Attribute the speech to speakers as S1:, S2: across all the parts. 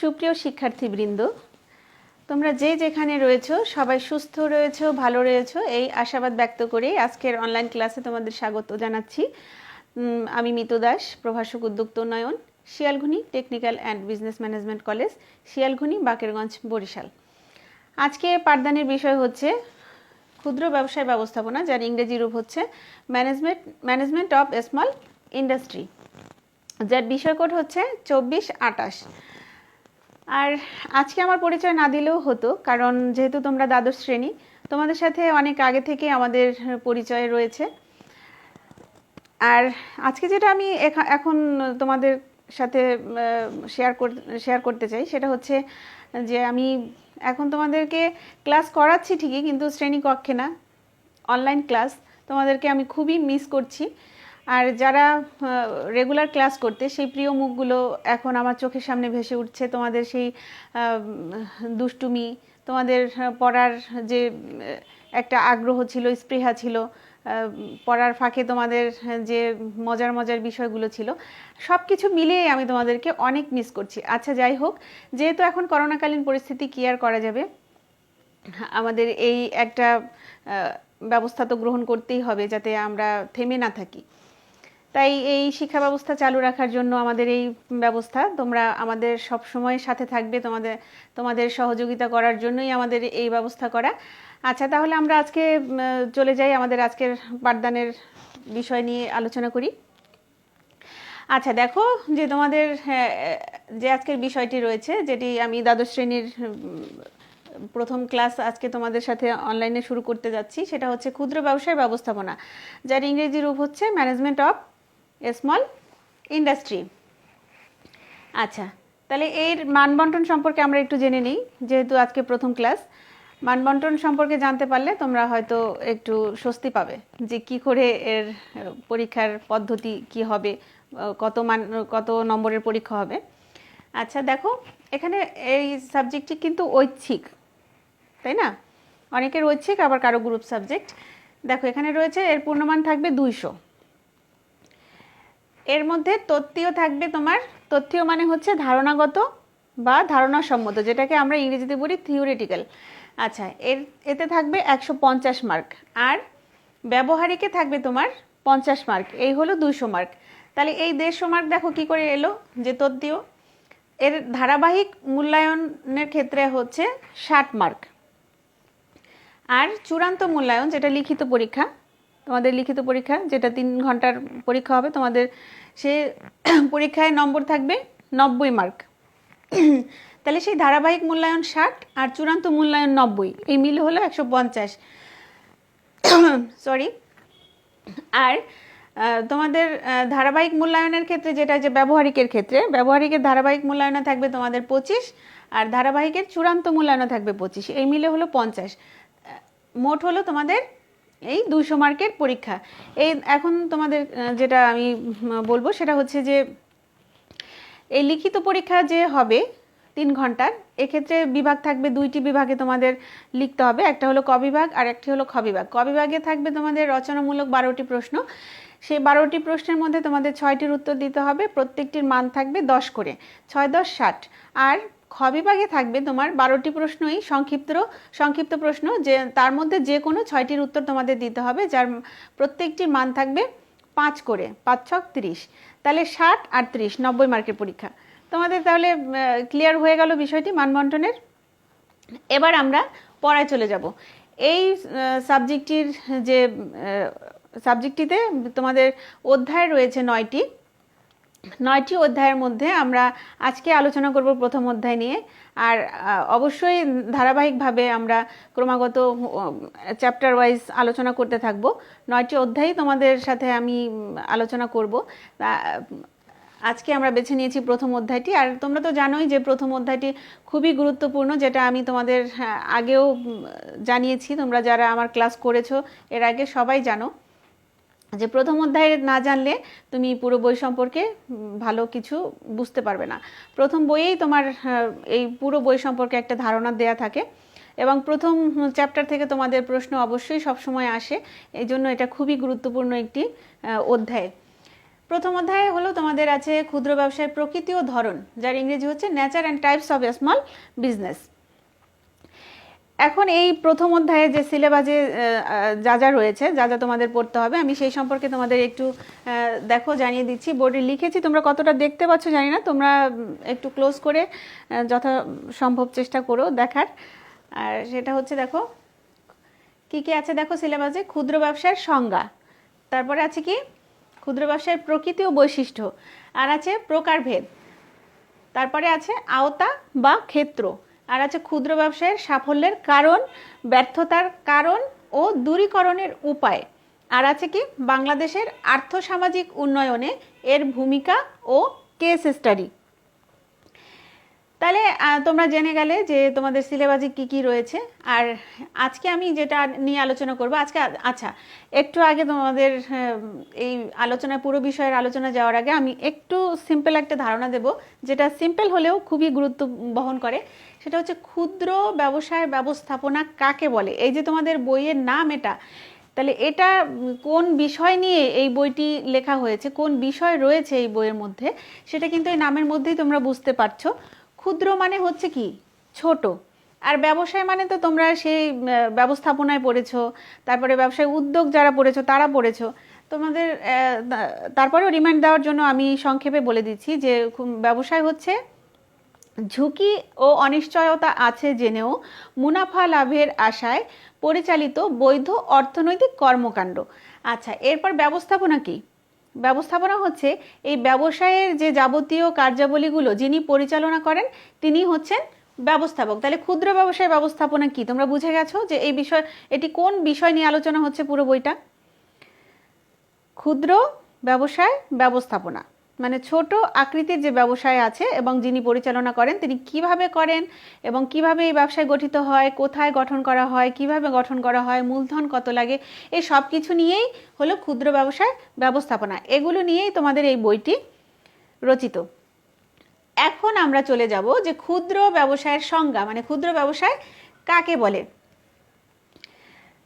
S1: সুপ্রিয় শিক্ষার্থীবৃন্দ, তোমরা যে যেখানে রয়েছো, সবাই সুস্থ রয়েছো, ভালো রয়েছো, এই আশাবাদ ব্যক্ত করেই আজকের অনলাইন ক্লাসে তোমাদের স্বাগত জানাচ্ছি। আমি মিতু দাস, প্রভাষক উদ্যোক্তা উন্নয়ন, Shialghuni technical and business management college Shialghuni, Bakerganj, Barishal. আজকে পাঠদানের বিষয় হচ্ছে ক্ষুদ্র ব্যবসায় ব্যবস্থাপনা, যার ইংরেজি রূপ হচ্ছে management management of small industry যার বিষয় কোড হচ্ছে চব্বিশ আটাশ আর আজকে আমার পরিচয় না দিলেও হতো, কারণ যেহেতু তোমরা দ্বাদশ শ্রেণি, তোমাদের সাথে অনেক আগে থেকে আমাদের পরিচয় রয়েছে। আর আজকে যেটা আমি এখন তোমাদের সাথে শেয়ার শেয়ার করতে চাই, সেটা হচ্ছে যে আমি এখন তোমাদেরকে ক্লাস করাচ্ছি ঠিকই, কিন্তু শ্রেণি কক্ষে না অনলাইন ক্লাস তোমাদেরকে আমি খুবই মিস করছি। আর যারা রেগুলার ক্লাস করতে, সেই প্রিয় মুখগুলো এখন আমার চোখের সামনে ভেসে উঠছে। তোমাদের সেই দুষ্টুমি, তোমাদের পড়ার যে, একটা আগ্রহ ছিল, স্পৃহা ছিল পড়ার ফাঁকে তোমাদের যে মজার মজার বিষয়গুলো ছিল সব কিছু মিলিয়ে আমি তোমাদেরকে অনেক মিস করছি। আচ্ছা যাই হোক, যেহেতু এখন করোনাকালীন পরিস্থিতি, কি আর করা যাবে? আমাদের এই একটা ব্যবস্থা তো গ্রহণ করতেই হবে, যাতে আমরা থেমে না থাকি। তাই এই শিক্ষা ব্যবস্থা চালু রাখার জন্য আমাদের এই ব্যবস্থা। তোমরা আমাদের সব সময় সাথে থাকবে তোমাদের তোমাদের সহযোগিতা করার জন্যই আমাদের এই ব্যবস্থা করা। আচ্ছা তাহলে আমরা আজকে চলে যাই আমাদের আজকের পাঠদানের বিষয় নিয়ে আলোচনা করি। আচ্ছা দেখো যে তোমাদের হ্যাঁ, যে আজকের বিষয়টি রয়েছে যেটি আমি দ্বাদশ শ্রেণির প্রথম ক্লাস আজকে তোমাদের সাথে অনলাইনে শুরু করতে যাচ্ছি সেটা হচ্ছে ক্ষুদ্র ব্যবসায় ব্যবস্থাপনা যার ইংরেজি রূপ হচ্ছে ম্যানেজমেন্ট অফ স্মল ইন্ডাস্ট্রি আচ্ছা তাহলে এর মানবন্টন সম্পর্কে আমরা একটু জেনে নিই, যেহেতু আজকে প্রথম ক্লাস। মানবন্টন সম্পর্কে জানতে পারলে তোমরা হয়তো একটু স্বস্তি পাবে যে কি করে এর পরীক্ষার পদ্ধতি কি হবে, কত মান, কত নম্বরের পরীক্ষা হবে। আচ্ছা দেখো, এখানে এই সাবজেক্টটি কিন্তু ঐচ্ছিক, তাই না? অনেকের ঐচ্ছিক, আবার কারও গ্রুপ সাবজেক্ট দেখো, এখানে রয়েছে, এর পূর্ণমান থাকবে দুইশো। এর মধ্যে তত্ত্বীয় থাকবে তোমার তথ্যীয় মানে হচ্ছে ধারণাগত বা ধারণা সম্মত যেটাকে আমরা ইংরেজিতে বলি থিওরিটিক্যাল আচ্ছা এর, এতে থাকবে একশো পঞ্চাশ মার্ক আর ব্যবহারিকে থাকবে তোমার পঞ্চাশ মার্ক এই হলো দুইশো মার্ক তাহলে এই দেড়শো মার্ক দেখো কি করে এলো, যে তত্ত্বীয়। এর ধারাবাহিক মূল্যায়নের ক্ষেত্রে হচ্ছে ষাট মার্ক আর চূড়ান্ত মূল্যায়ন, যেটা লিখিত পরীক্ষা তোমাদের লিখিত পরীক্ষা, যেটা তিন ঘণ্টার পরীক্ষা হবে, তোমাদের সে পরীক্ষায় নম্বর থাকবে নব্বই মার্ক তাহলে সেই ধারাবাহিক মূল্যায়ন ষাট আর চূড়ান্ত মূল্যায়ন নব্বই, এই মিল হলো একশো পঞ্চাশ। সরি আর তোমাদের ধারাবাহিক মূল্যায়নের ক্ষেত্রে যেটা যে ব্যবহারিকের ক্ষেত্রে, ব্যবহারিকের ধারাবাহিক মূল্যায়নে থাকবে তোমাদের পঁচিশ আর ধারাবাহিকের চূড়ান্ত মূল্যায়নে থাকবে পঁচিশ, এই মিলে হলো পঞ্চাশ। মোট হলো তোমাদের এই দুশো মার্কের পরীক্ষা। এই এখন তোমাদের যেটা আমি বলব সেটা হচ্ছে যে, এই লিখিত পরীক্ষা যে হবে তিন ঘণ্টার, এক্ষেত্রে বিভাগ থাকবে, দুইটি বিভাগে তোমাদের লিখতে হবে। একটা হলো ক বিভাগ আর একটি হলো খ বিভাগ। ক বিভাগে থাকবে তোমাদের রচনামূলক বারোটি প্রশ্ন। সেই বারোটি প্রশ্নের মধ্যে তোমাদের ছয়টির উত্তর দিতে হবে। প্রত্যেকটির মান থাকবে দশ করে, ছয়, দশ, ষাট। আর খ বিভাগে থাকবে তোমার বারোটি প্রশ্নই সংক্ষিপ্ত সংক্ষিপ্ত প্রশ্ন যে তার মধ্যে যে কোনো ছয়টির উত্তর তোমাদের দিতে হবে, যার প্রত্যেকটির মান থাকবে পাঁচ করে, পাঁচ ছক তিরিশ। তাহলে ষাট আর তিরিশ, নব্বই মার্কের পরীক্ষা। তোমাদের তাহলে ক্লিয়ার হয়ে গেল বিষয়টি মানবন্টনের? এবার আমরা পড়ায় চলে যাব। এই সাবজেক্টটির যে সাবজেক্টটিতে তোমাদের অধ্যায় রয়েছে নয়টি। নয়টি অধ্যায়ের মধ্যে আমরা আজকে আলোচনা করব প্রথম অধ্যায় নিয়ে। আর অবশ্যই ধারাবাহিকভাবে আমরা ক্রমাগত চ্যাপ্টার ওয়াইজ আলোচনা করতে থাকব। নয়টি অধ্যায়ই তোমাদের সাথে আমি আলোচনা করব। আজকে আমরা বেছে নিয়েছি প্রথম অধ্যায়টি। আর তোমরা তো জানোই যে প্রথম অধ্যায়টি খুবই গুরুত্বপূর্ণ যেটা আমি তোমাদের হ্যাঁ, আগেও জানিয়েছি। তোমরা যারা আমার ক্লাস করেছ এর আগে সবাই জানো। যে প্রথম অধ্যায় না জানলে তুমি পুরো বই সম্পর্কে ভালো কিছু বুঝতে পারবে না। প্রথম বইয়েই তোমার এই পুরো বই সম্পর্কে একটা ধারণা দেয়া থাকে এবং প্রথম চ্যাপ্টার থেকে তোমাদের প্রশ্ন অবশ্যই সবসময় আসে। এই জন্য এটা খুবই গুরুত্বপূর্ণ একটি অধ্যায়। প্রথম অধ্যায়ে হলো তোমাদের আছে ক্ষুদ্র ব্যবসায়ের প্রকৃতি ও ধরন, যার ইংরেজি হচ্ছে nature and types of small business এখন এই প্রথম অধ্যায়ে যে সিলেবাসে যা যা রয়েছে, যা যা তোমাদের পড়তে হবে, আমি সেই সম্পর্কে তোমাদের একটু দেখো, জানিয়ে দিচ্ছি। বোর্ডে লিখেছি, তোমরা কতটা দেখতে পাচ্ছ জানি না, তোমরা একটু ক্লোজ করে যথা সম্ভব চেষ্টা করো দেখার। আর সেটা হচ্ছে, দেখো, কি কি আছে দেখো সিলেবাসে? ক্ষুদ্র ব্যবসার সংজ্ঞা। তারপরে আছে কি? ক্ষুদ্র ব্যবসায়ের প্রকৃতি ও বৈশিষ্ট্য। আর আছে প্রকারভেদ। তারপরে আছে আওতা বা ক্ষেত্র। আর আছে ক্ষুদ্র ব্যবসায়ের সাফল্যের কারণ, ব্যর্থতার কারণ ও দূরীকরণের উপায়। আর আছে কি, বাংলাদেশের আর্থসামাজিক উন্নয়নে এর ভূমিকা ও কেস স্টাডি তাহলে তোমরা জেনে গেলে যে তোমাদের সিলেবাসে কি কি রয়েছে। আর আজকে আমি যেটা নিয়ে আলোচনা করব, আজকে আচ্ছা একটু আগে তোমাদের এই আলোচনা, পুরো বিষয়ের আলোচনা যাওয়ার আগে আমি একটু সিম্পল একটা ধারণা দেব, যেটা সিম্পল হলেও খুবই গুরুত্ব বহন করে। সেটা হচ্ছে ক্ষুদ্র ব্যবসায় ব্যবস্থাপনা কাকে বলে? এই যে তোমাদের বইয়ের নাম এটা, তাহলে এটা কোন বিষয় নিয়ে এই বইটি লেখা হয়েছে, কোন বিষয় রয়েছে এই বইয়ের মধ্যে, সেটা কিন্তু এই নামের মধ্যেই তোমরা বুঝতে পারছ। ক্ষুদ্র মানে হচ্ছে কি? ছোট। আর ব্যবসায় মানে তো তোমরা সেই ব্যবস্থাপনায় পড়েছো, তারপরে ব্যবসায় উদ্যোগ যারা পড়েছো, তারা পড়েছো। তোমাদের তারপরেও রিমাইন্ড দেওয়ার জন্য আমি সংক্ষেপে বলে দিচ্ছি যে ব্যবসায় হচ্ছে ঝুঁকি ও অনিশ্চয়তা আছে জেনেও মুনাফা লাভের আশায় পরিচালিত বৈধ অর্থনৈতিক কর্মকাণ্ড। আচ্ছা এরপর ব্যবস্থাপনা কি? ব্যবস্থাপনা হচ্ছে এই ব্যবসায়ের যে যাবতীয় কার্যাবলীগুলো যিনি পরিচালনা করেন, তিনি হচ্ছেন ব্যবস্থাপক। তাহলে ক্ষুদ্র ব্যবসায় ব্যবস্থাপনা কি? তোমরা বুঝে গেছো যে এই বিষয়, এটি কোন বিষয় নিয়ে আলোচনা হচ্ছে পুরো বইটা? ক্ষুদ্র ব্যবসায় ব্যবস্থাপনা। মানে ছোট আকৃতির যে ব্যবসায় আছে এবং যিনি পরিচালনা করেন, তিনি কীভাবে করেন এবং কীভাবে এই ব্যবসায় গঠিত হয়, কোথায় গঠন করা হয়, কীভাবে গঠন করা হয়, মূলধন কত লাগে, এই সব কিছু নিয়েই হলো ক্ষুদ্র ব্যবসায় ব্যবস্থাপনা। এগুলো নিয়েই তোমাদের এই বইটি রচিত। এখন আমরা চলে যাব যে ক্ষুদ্র ব্যবসায়ের সংজ্ঞা মানে ক্ষুদ্র ব্যবসায় কাকে বলে?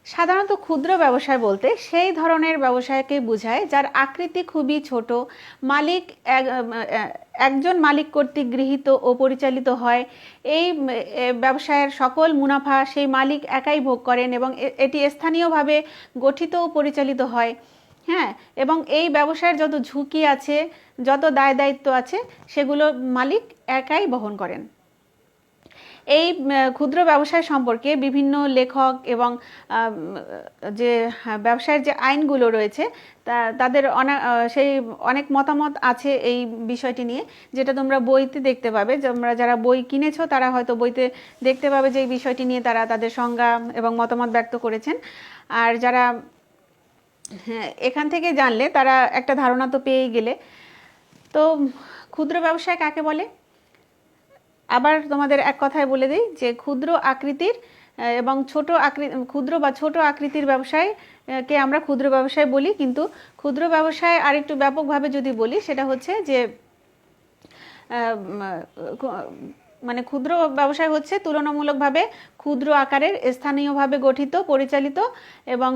S1: সাধারণত ক্ষুদ্র ব্যবসায় বলতে সেই ধরনের ব্যবসায়কে বোঝায় যার আকৃতি খুবই ছোট, মালিক এক- একজন মালিক কর্তৃক গৃহীত ও পরিচালিত হয়। এই ব্যবসায়ের সকল মুনাফা সেই মালিক একাই ভোগ করেন এবং এটি স্থানীয়ভাবে গঠিত ও পরিচালিত হয়। হ্যাঁ এবং এই ব্যবসায়ের যত ঝুঁকি আছে, যত দায় দায়িত্ব আছে, সেগুলো মালিক একাই বহন করেন। এই ক্ষুদ্র ব্যবসায় সম্পর্কে বিভিন্ন লেখক এবং যে হ্যাঁ, ব্যবসায়ের যে আইনগুলো রয়েছে তাদের সেই অনেক মতামত আছে এই বিষয়টি নিয়ে যেটা তোমরা বইতে দেখতে পাবে। তোমরা যারা বই কিনেছো তারা হয়তো বইতে দেখতে পাবে যে এই বিষয়টি নিয়ে তারা তাদের সংজ্ঞা এবং মতামত ব্যক্ত করেছেন। আর যারা হ্যাঁ এখান থেকে জানলে তারা একটা ধারণা তো পেয়েই গেলে। তো ক্ষুদ্র ব্যবসায় কাকে বলে? আবার তোমাদের এক কথায় বলে দিই যে ক্ষুদ্র আকৃতির এবং ছোট আকৃতি ক্ষুদ্র বা ছোট আকৃতির ব্যবসায় কে আমরা ক্ষুদ্র ব্যবসায় বলি, কিন্তু ক্ষুদ্র ব্যবসায় আরেকটু ব্যাপকভাবে যদি বলি, সেটা হচ্ছে যে মানে ক্ষুদ্র ব্যবসায় হচ্ছে তুলনামূলকভাবে ক্ষুদ্র আকারের স্থানীয়ভাবে গঠিত, পরিচালিত এবং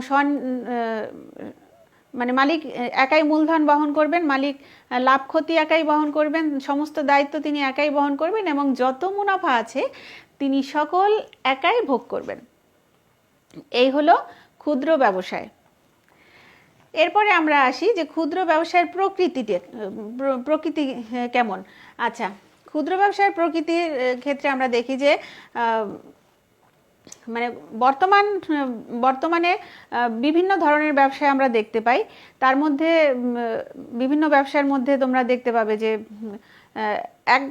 S1: মানে মালিক একাই মূলধন বহন করবেন, মালিক লাভ ক্ষতি একাই বহন করবেন, সমস্ত দায়িত্ব তিনি একাই বহন করবেন এবং যত মুনাফা আছে তিনি সকল একাই ভোগ করবেন। এই হলো ক্ষুদ্র ব্যবসায়। এরপরে আমরা আসি যে ক্ষুদ্র ব্যবসায়ের প্রকৃতিটি প্র- প্রকৃতি কেমন? আচ্ছা ক্ষুদ্র ব্যবসায়ের প্রকৃতির ক্ষেত্রে আমরা দেখি যে মানে বর্তমান, বর্তমানে বিভিন্ন ধরনের ব্যবসায় আমরা দেখতে পাই। তার মধ্যে বিভিন্ন ব্যবসার মধ্যে তোমরা দেখতে পাবে যে এক,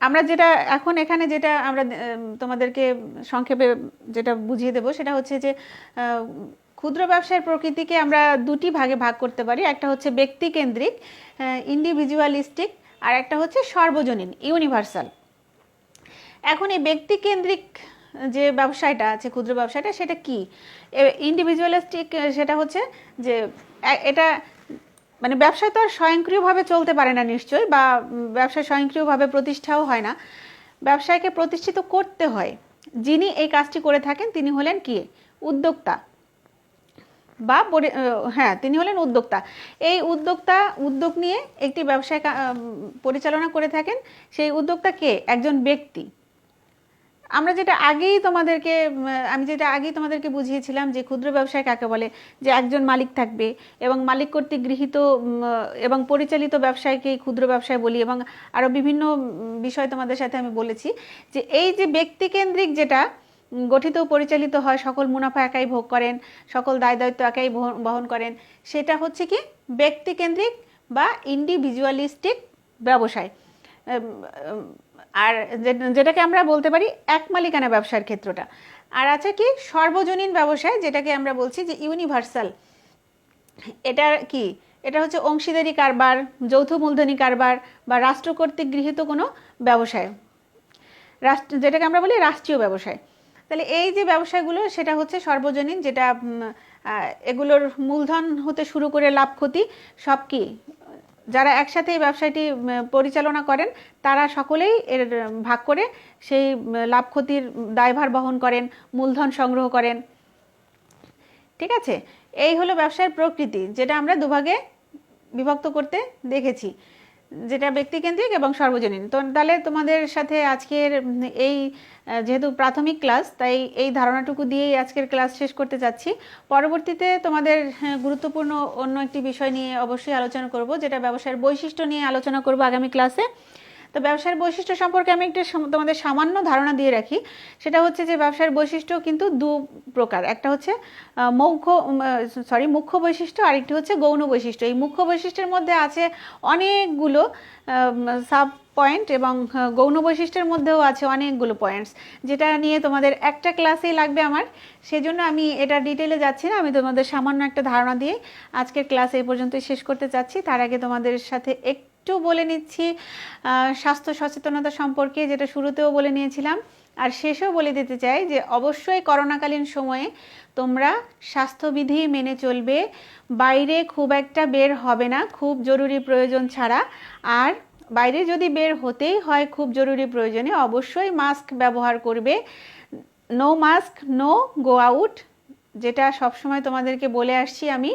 S1: আমরা যেটা, এখন এখানে যেটা আমরা তোমাদেরকে সংক্ষেপে যেটা বুঝিয়ে দেব, সেটা হচ্ছে যে ক্ষুদ্র ব্যবসায়ের প্রকৃতিকে আমরা দুটি ভাগে ভাগ করতে পারি। একটা হচ্ছে ব্যক্তিকেন্দ্রিক ইন্ডিভিজুয়ালিস্টিক আর একটা হচ্ছে সর্বজনীন ইউনিভার্সাল এখন এই ব্যক্তিকেন্দ্রিক যে ব্যবসায়টা আছে, ক্ষুদ্র ব্যবসায়টা, সেটা কি? ইন্ডিভিজুয়ালিস্টিক সেটা হচ্ছে যে এটা মানে ব্যবসা তো আর স্বয়ংক্রিয়ভাবে চলতে পারে না নিশ্চয়ই, বা ব্যবসা স্বয়ংক্রিয়ভাবে প্রতিষ্ঠাও হয় না। ব্যবসায়কে প্রতিষ্ঠিত করতে হয়। যিনি এই কাজটি করে থাকেন, তিনি হলেন কি? উদ্যোক্তা। বা হ্যাঁ তিনি হলেন উদ্যোক্তা। এই উদ্যোক্তা, উদ্যোগ নিয়ে একটি ব্যবসায় পরিচালনা করে থাকেন। সেই উদ্যোক্তা কে? একজন ব্যক্তি। আমরা যেটা আগেই তোমাদেরকে আমি যেটা আগেই তোমাদেরকে বুঝিয়েছিলাম যে ক্ষুদ্র ব্যবসায় কাকে বলে, যে একজন মালিক থাকবে এবং মালিক কর্তৃক গৃহীত এবং পরিচালিত ব্যবসায়কে ক্ষুদ্র ব্যবসায় বলি এবং আরও বিভিন্ন বিষয় তোমাদের সাথে আমি বলেছি যে এই যে ব্যক্তিকেন্দ্রিক যেটা গঠিত পরিচালিত হয়, সকল মুনাফা একাই ভোগ করেন, সকল দায় দায়িত্ব একাই বহন- করেন, সেটা হচ্ছে কি ব্যক্তিকেন্দ্রিক বা ইন্ডিভিজুয়ালিস্টিক ব্যবসায়। আর যেটাকে আমরা বলতে পারি এক মালিকানা ব্যবসার ক্ষেত্রটা। আর আছে কি? সর্বজনীন ব্যবসায় যেটাকে আমরা বলছি যে ইউনিভার্সাল। এটা কি? এটা হচ্ছে অংশীদারি কারবার, যৌথ মূলধনী কারবার বা রাষ্ট্র কর্তৃক গৃহীত কোনো ব্যবসায়। রাষ্ট্র যেটাকে আমরা বলি রাষ্ট্রীয় ব্যবসায়। তাহলে এই যে ব্যবসায়গুলো সেটা হচ্ছে সর্বজনীন যেটা এগুলোর মূলধন হতে শুরু করে লাভ ক্ষতি সব কি? যারা একসাথে এই ব্যবসাটি পরিচালনা করেন, তারা সকলেই এর ভাগ করে সেই লাভ ক্ষতির দায়ভার বহন করেন, মূলধন সংগ্রহ করেন। ঠিক আছে? এই হলো ব্যবসার প্রকৃতি, যেটা আমরা দুভাগে বিভক্ত করতে দেখেছি। যেটা ব্যক্তিকেন্দ্রিক এবং সর্বজনীন। তো তাহলে তোমাদের সাথে আজকের এই যেহেতু প্রাথমিক ক্লাস তাই এই ধারণাটুকু দিয়েই আজকের ক্লাস শেষ করতে চাচ্ছি পরবর্তীতে তোমাদের হ্যাঁ, গুরুত্বপূর্ণ অন্য একটি বিষয় নিয়ে অবশ্যই আলোচনা করব যেটা ব্যবসায়ের বৈশিষ্ট্য নিয়ে আলোচনা করব আগামী ক্লাসে। তো ব্যবসার বৈশিষ্ট্য সম্পর্কে আমি একটু তোমাদের সামান্য ধারণা দিয়ে রাখি। সেটা হচ্ছে যে ব্যবসার বৈশিষ্ট্য কিন্তু দু প্রকার। একটা হচ্ছে মৌখ্য সরি মুখ্য বৈশিষ্ট্য আরেকটি হচ্ছে গৌণ বৈশিষ্ট্য। এই মুখ্য বৈশিষ্ট্যের মধ্যে আছে অনেকগুলো সাব পয়েন্ট এবং গৌণ বৈশিষ্ট্যের মধ্যেও আছে অনেকগুলো পয়েন্টস। যেটা নিয়ে তোমাদের একটা ক্লাসেই লাগবে আমার। সেজন্য আমি এটা ডিটেলে যাচ্ছি না। আমি তোমাদের সামান্য একটা ধারণা দিয়ে আজকের ক্লাস এই পর্যন্তই শেষ করতে চাচ্ছি। তার আগে তোমাদের সাথে একটু বলে নিচ্ছি স্বাস্থ্য সচেতনতা সম্পর্কে যেটা শুরুতেও বলে নিয়েছিলাম, আর শেষেও বলে দিতে চাই যে অবশ্যই করোনাকালীন সময়ে তোমরা স্বাস্থ্যবিধি মেনে চলবে, বাইরে খুব একটা বের হবে না, খুব জরুরি প্রয়োজন ছাড়া, আর বাইরে যদি বের হতেই হয় খুব জরুরি প্রয়োজনে অবশ্যই মাস্ক ব্যবহার করবে, no mask, no go out, যেটা সবসময় তোমাদেরকে বলে আসছি আমি,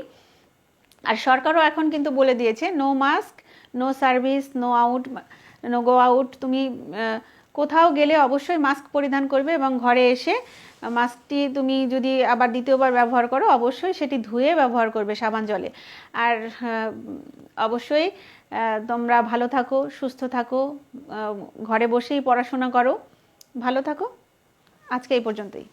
S1: আর সরকারও এখন কিন্তু বলে দিয়েছে, no mask no service no out no go out তুমি কোথাও গেলে অবশ্যই মাস্ক পরিধান করবে এবং ঘরে এসে মাস্কটি তুমি যদি আবার দ্বিতীয়বার ব্যবহার করো, অবশ্যই সেটি ধুয়ে ব্যবহার করবে সাবান জলে। আর অবশ্যই তোমরা ভালো থাকো, সুস্থ থাকো ঘরে বসেই পড়াশোনা করো। ভালো থাকো। আজকে এই পর্যন্তই।